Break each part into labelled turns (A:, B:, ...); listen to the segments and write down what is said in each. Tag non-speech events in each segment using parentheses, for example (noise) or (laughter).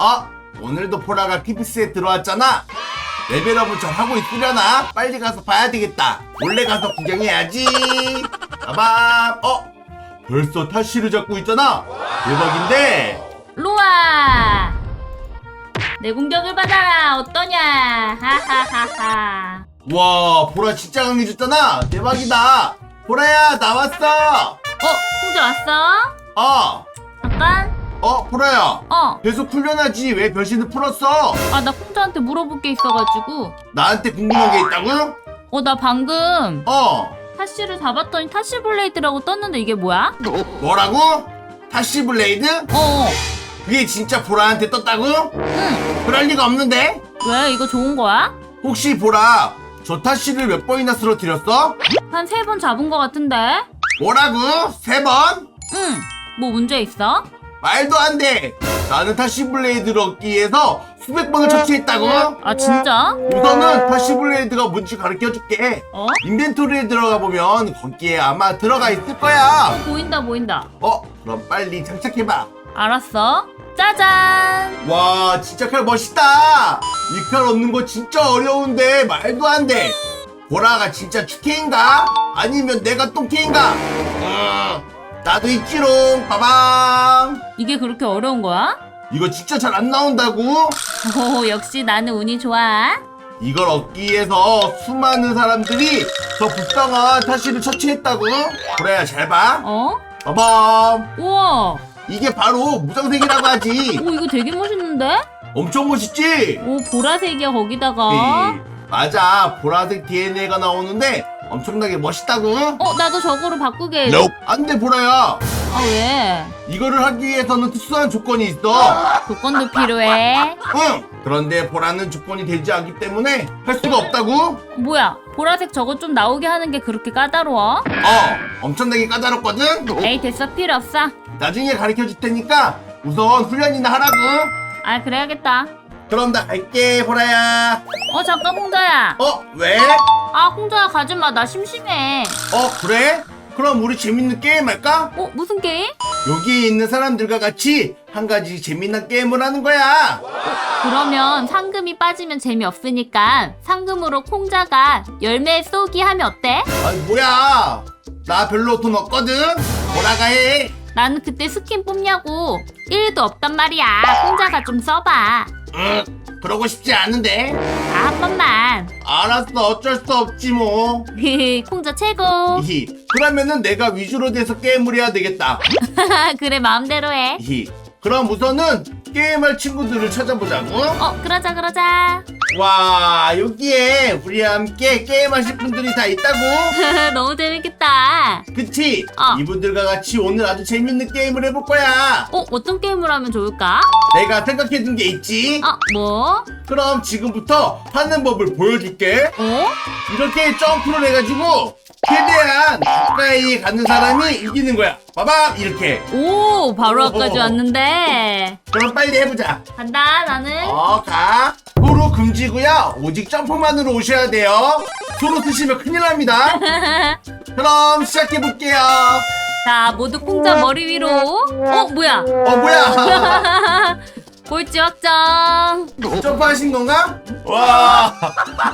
A: 어? 오늘도 보라가 피피스에 들어왔잖아? 레벨업을 좀 하고 있으려나? 빨리 가서 봐야 되겠다. 몰래 가서 구경해야지. 빠밤. 어? 벌써 타시를 잡고 있잖아? 대박인데?
B: 로아 내 공격을 받아라 어떠냐 하하하하
A: 와, 보라 진짜 강해졌잖아? 대박이다. 보라야, 나왔어.
B: 어 홍자 왔어?
A: 어,
B: 잠깐
A: 어, 보라야.
B: 어아
A: 계속 훈련하지. 왜 변신을 풀었어?
B: 나 홍자한테 물어볼 게 있어가지고
A: 나한테 궁금한 게 있다고?
B: 어 나 방금
A: 어,
B: 타시를 잡았더니 타시 블레이드라고 떴는데 이게 뭐야?
A: 뭐라고? 타시 블레이드?
B: 어
A: 그게 진짜 보라한테 떴다고?
B: 응.
A: 그럴 리가 없는데?
B: 왜 이거 좋은 거야?
A: 혹시 보라 저 타시를 몇 번이나 쓰러뜨렸어?
B: 한 세 번 잡은 거 같은데?
A: 뭐라고? 세 번?
B: 응. 뭐 문제 있어?
A: 말도 안 돼. 나는 타시 블레이드를 얻기 위해서 수백 번을 처치했다고.
B: 아 진짜?
A: 우선은 타시 블레이드가 뭔지 가르쳐 줄게.
B: 어?
A: 인벤토리에 들어가 보면 거기에 아마 들어가 있을 거야.
B: 보인다 보인다.
A: 어, 그럼 빨리 장착해봐.
B: 알았어. 짜잔.
A: 와, 진짜 칼 멋있다. 이 칼 얻는 거 진짜 어려운데 말도 안 돼. 보라가 진짜 축해인가? 아니면 내가 똥개인가? 음, 나도 있지롱. 빠방.
B: 이게 그렇게 어려운 거야?
A: 이거 진짜 잘 안 나온다고?
B: 오 역시 나는 운이 좋아.
A: 이걸 얻기 위해서 수많은 사람들이 저 불쌍한 타시를 처치했다고? 그래야 잘 봐.
B: 어?
A: 빠밤.
B: 우와.
A: 이게 바로 무장색이라고 하지.
B: 오 이거 되게 멋있는데?
A: 엄청 멋있지?
B: 오 보라색이야 거기다가.
A: 네, 맞아. 보라색 DNA가 나오는데 엄청나게 멋있다고?
B: 어 나도 저거로 바꾸게 해줘.
A: 안 돼, 보라야.
B: 아 왜?
A: 이거를 하기 위해서는 특수한 조건이 있어.
B: 조건도 필요해.
A: 응. 그런데 보라는 조건이 되지 않기 때문에 할 수가 없다고?
B: 뭐야? 보라색 저거 좀 나오게 하는 게 그렇게 까다로워?
A: 어, 엄청나게 까다롭거든?
B: 에이 됐어 필요 없어.
A: 나중에 가르쳐 줄 테니까 우선 훈련이나 하라고.
B: 아 그래야겠다.
A: 그럼 나 갈게, 보라야.
B: 어 잠깐 홍자야.
A: 어, 왜?
B: 아 홍자야 가지마 나 심심해.
A: 어, 그래? 그럼 우리 재밌는 게임 할까?
B: 어 무슨 게임?
A: 여기 있는 사람들과 같이 한 가지 재밌는 게임을 하는 거야.
B: 그러면 상금이 빠지면 재미없으니까 상금으로 콩자가 열매 쏘기 하면 어때?
A: 아, 뭐야? 나 별로 돈 없거든. 보라가 해.
B: 나는 그때 스킨 뽑냐고 1도 없단 말이야 콩자가 좀 써봐
A: 응, 그러고 싶지 않은데.
B: 아한 번만
A: 알았어, 어쩔 수 없지 뭐. (laughs)
B: 콩자 최고.
A: 그러면은 내가 위주로 돼서 게임을 해야 되겠다. (laughs)
B: 그래 마음대로 해.
A: 그럼 우선은 게임할 친구들을 찾아보자고.
B: 어 그러자 그러자
A: 와, 여기에 우리와 함께 게임하실 분들이 다 있다고? (laughs)
B: 너무 재밌겠다
A: 그치?
B: 어.
A: 이분들과 같이 오늘 아주 재밌는 게임을 해볼 거야.
B: 어 어떤 게임을 하면 좋을까?
A: 내가 생각해둔 게 있지?
B: 어 뭐?
A: 그럼 지금부터 하는 법을 보여줄게.
B: 어?
A: 이렇게 점프를 해가지고 최대한 가까이 가는 사람이 이기는 거야. 봐봐, 이렇게.
B: 오 바로
A: 오.
B: 앞까지 왔는데
A: 그럼 빨리 해보자.
B: 간다 나는
A: 어, 가. 도로 금지고요. 오직 점프만으로 오셔야 돼요. 도로 쓰시면 큰일 납니다. (laughs) 그럼 시작해 볼게요.
B: 자 모두 콩자 머리 위로 어 뭐야
A: 어, 뭐야. (laughs)
B: 꼴찌 확정
A: 점프하신 건가? 와,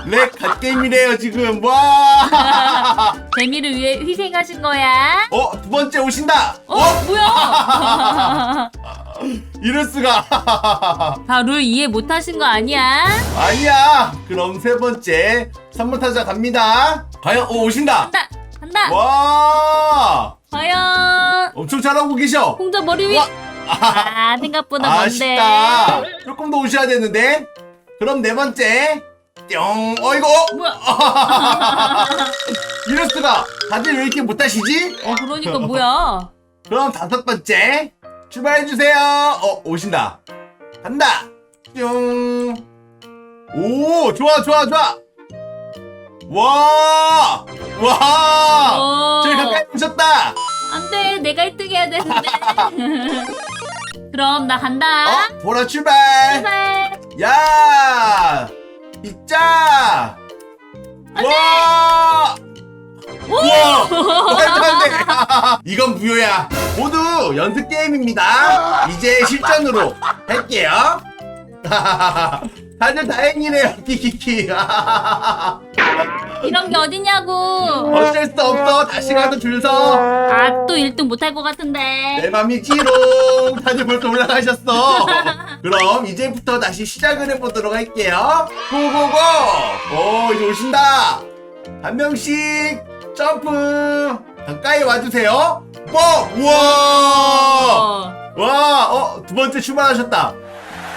A: 렉 갓게임이래요, 지금. 와. (laughs)
B: 재미를 위해 희생하신 거야
A: 어, 두 번째 오신다.
B: 어 뭐야 (laughs)
A: 이럴 수가. (laughs)
B: 다 룰 이해 못하신 거 아니야?
A: 아니야. 그럼 세 번째 3번 타자 갑니다. 과연 어, 오신다.
B: 간다 간다
A: 와,
B: 과연
A: 엄청 잘하고 계셔.
B: 홍자 머리 위
A: 와.
B: 아 생각보다 먼데
A: 아쉽다. 조금 더 오셔야 되는데. 그럼 네 번째. 뿅. 어이구. 어.
B: 뭐야 (laughs)
A: 이럴 수가. 다들 왜 이렇게 못하시지?
B: 어 그러니까 뭐야
A: 그럼 다섯 번째. 출발해 주세요. 어, 오신다. 간다. 뿅. 오, 좋아, 좋아, 좋아. 와! 와!
B: 어.
A: 저기 가까이 오셨다.
B: 안돼 내가 1등 해야 되는데 (laughs) 그럼 나 간다
A: 어, 보라 출발.
B: 출발
A: 야! 있자! 와! 우와! 말도 안 돼! (laughs) 이건 무효야. 모두 연습 게임입니다. 이제 실전으로 할게요. (laughs) 다들 다행이네요 키키키 (laughs)
B: 이런 게 어딨냐고.
A: 어쩔 수 없어 다시 가도 줄서
B: 아, 또 1등 못할 것 같은데.
A: 내 맘이지롱 다들 벌써 올라가셨어 그럼 이제부터 다시 시작을 해보도록 할게요 고고고 오 이제 오신다 한 명씩 점프 가까이 와주세요 뽀 우와
B: 어.
A: 와, 어, 두 번째 출발하셨다.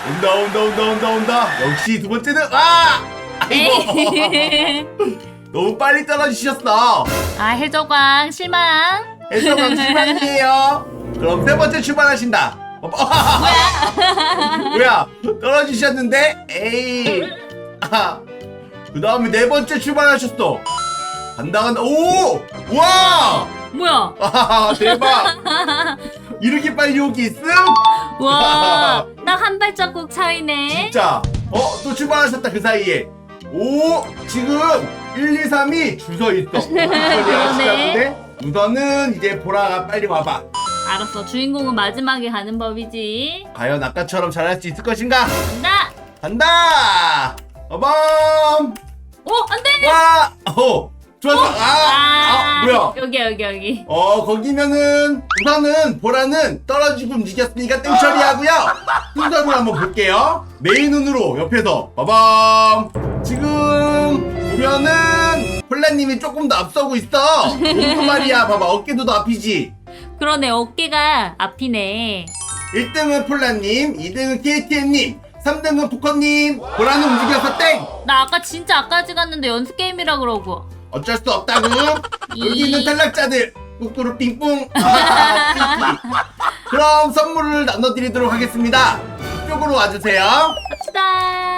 A: 온다, 온다, 온다, 온다, 온다. 역시 두 번째는, 아! 아이고,
B: 에이. (laughs)
A: 너무 빨리 떨어지셨어.
B: 아, 해적왕 실망.
A: 해석왕 출발이에요. (laughs) 그럼 세 번째 출발하신다. 어, (laughs) 뭐야, 떨어지셨는데? 에이. 아, 그 다음에 네 번째 출발하셨어. 간다, 간다. 오! 와!
B: 뭐야?
A: 아, 대박! (laughs) 이렇게 빨리 여기 있음?
B: 와, 딱 한 발자국 차이네.
A: 진짜 어 또 출발하셨다 그 사이에 오 지금 1, 2, 3이 줄 서 있어. (laughs)
B: 그러네.
A: 우선은 이제 보라가 빨리 와봐.
B: 알았어, 주인공은 마지막에 가는 법이지.
A: 과연 아까처럼 잘할 수 있을 것인가?
B: 간다.
A: 간다! 어범!
B: 오, 안 돼.
A: 와! 어, 좋았어. 아, 아 뭐야?
B: 여기, 여기, 여기.
A: 어 거기면은 우선은 보라는 떨어지고 움직였으니까 땡 처리하고요. (laughs) 순서를 한번 볼게요. 메인 눈으로 옆에서 빠밤 지금 보면은 폴라님이 조금 더 앞서고 있어. 무슨 말이야? 봐봐 어깨도 더 앞이지?
B: 그러네, 어깨가 앞이네.
A: 1등은 폴라님 2등은 KTM님 3등은 포커님. 보라는 움직여서 땡!
B: 나 아까 진짜 아까지 갔는데 연습 게임이라 그러고.
A: 어쩔 수 없다고. (laughs) 여기 있는
B: 이-
A: 탈락자들 꾸꾸루 삥뿡. (laughs) 아, 그럼 선물을 나눠드리도록 하겠습니다. 이쪽으로 와주세요.
B: 갑시다.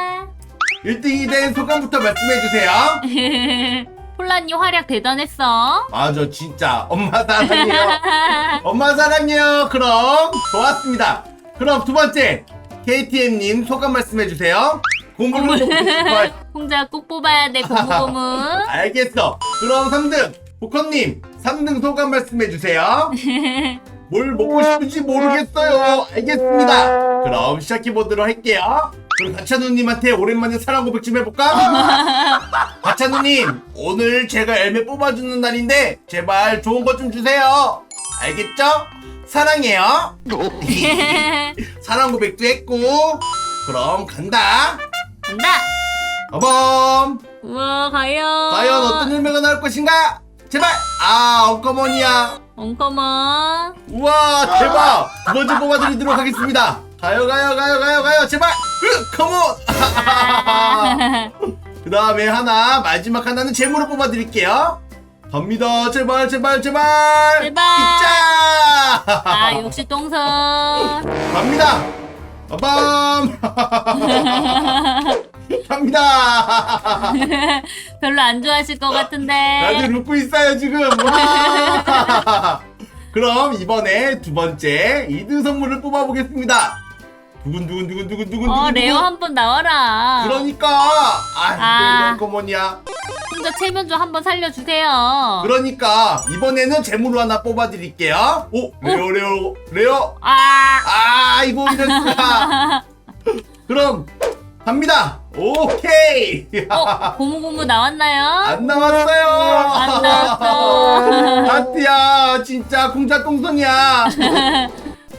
A: 1등이 된 소감부터 말씀해주세요
B: 폴라니 (laughs) 활약 대단했어.
A: 맞아 진짜 엄마 사랑해요 (laughs) 엄마 사랑해요 그럼 좋았습니다 그럼 두 번째 KTM님 소감 말씀해주세요 공부를 먹고 싶어요
B: 홍자 꼭 뽑아야 돼, 고무고무. (laughs)
A: 알겠어 그럼 3등 보커님 3등 소감 말씀해주세요 뭘 먹고 싶은지 모르겠어요. 알겠습니다. 그럼 시작해 보도록 할게요. 그럼 가찬우님한테 오랜만에 사랑 고백 좀 해볼까? (laughs) 가찬우님 오늘 제가 열매 뽑아주는 날인데 제발 좋은 거좀 주세요. 알겠죠? 사랑해요. (laughs) 사랑 고백도 했고 그럼 간다.
B: 간다.
A: 어범
B: 우와, 과연.
A: 과연 어떤 열매가 나올 것인가? 제발 아 엉꺼머니야.
B: 엉커먼.
A: 우와 대박 두 번째 뽑아드리도록 하겠습니다 가요 가요 가요 가요 가요 제발 으 컴온! (laughs) 그 다음에 하나 마지막 하나는 재물로 뽑아드릴게요. 갑니다 제발 제발 제발!
B: 제발.
A: 있자
B: 아, 역시 똥선. (laughs)
A: 갑니다! 빠밤! (laughs) 갑니다!
B: 별로 안 좋아하실 것 같은데.
A: 다들 웃고 있어요 지금. 와. 그럼 이번에 두 번째 2등 선물을 뽑아보겠습니다 두근두근두근두근두근
B: 어, 레오 한 번 나와라.
A: 그러니까 아
B: 아.
A: 이거 이거 뭐냐
B: 혼자 체면조 한 번 살려주세요.
A: 그러니까 이번에는 재물로 하나 뽑아드릴게요 오 레오 레오 레오
B: 아,
A: 아 이거 이럴 수가 (laughs) 그럼 갑니다 오케이
B: 어, 고무고무 나왔나요?
A: 안 나왔어요
B: 안 나왔어.
A: 하트야 진짜 공짜 똥손이야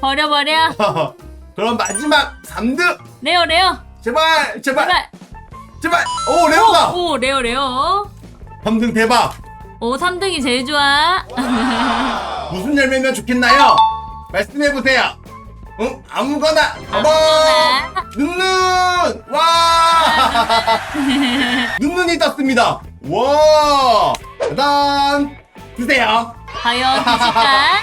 B: 버려, 버려.
A: 그럼 마지막 3등
B: 레오, 레오.
A: 제발 제발
B: 제발.
A: 제발 오 레오다
B: 오, 오, 레오, 레오.
A: 3등 대박
B: 오, 3등이 제일 좋아.
A: 무슨 열매면 좋겠나요? 말씀해보세요 응? 아무거나
B: 아무거나.
A: 눈눈 와 (laughs) 눈눈이 떴습니다 와 짜잔 드세요
B: 과연 드실까?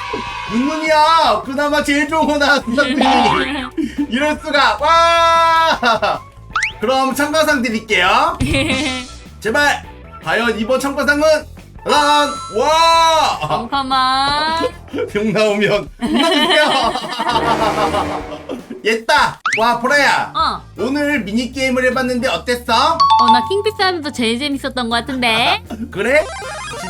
B: (laughs)
A: 눈눈이야 그나마 제일 좋은 거 나왔습니다 (laughs) 이럴 수가 와 그럼 참가상 드릴게요 (laughs) 제발 과연 이번 참가상은 짜잔 와
B: 엉커먼.
A: 병 나오면 눌러주세요 옛다 와 보라야
B: 어,
A: 오늘 미니게임을 해봤는데 어땠어?
B: 어, 나 킹피스 하면서 제일 재밌었던 것 같은데.
A: 그래?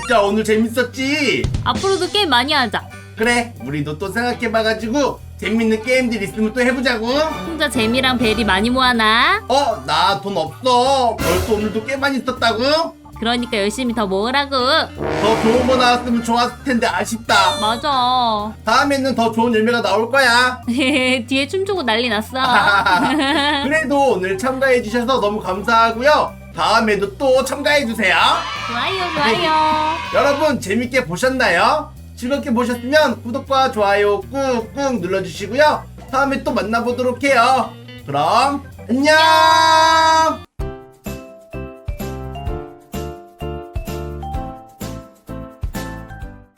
A: 진짜 오늘 재밌었지?
B: 앞으로도 게임 많이 하자.
A: 그래 우리도 또 생각해봐가지고 재밌는 게임들 있으면 또 해보자고.
B: 혼자 재미랑 벨이 많이 모아놔.
A: 어, 나 돈 없어. 벌써 오늘도 꽤 많이 썼다고?
B: 그러니까 열심히 더 모으라고.
A: 더 좋은 거 나왔으면 좋았을 텐데 아쉽다.
B: 맞아.
A: 다음에는 더 좋은 열매가 나올 거야. (laughs)
B: 뒤에 춤추고 난리 났어. (laughs)
A: 그래도 오늘 참가해주셔서 너무 감사하고요. 다음에도 또 참가해주세요.
B: 좋아요, 좋아요. (laughs)
A: 여러분, 재밌게 보셨나요? 즐겁게 보셨으면 구독과 좋아요 꾹꾹 눌러주시고요. 다음에 또 만나보도록 해요. 그럼, 안녕!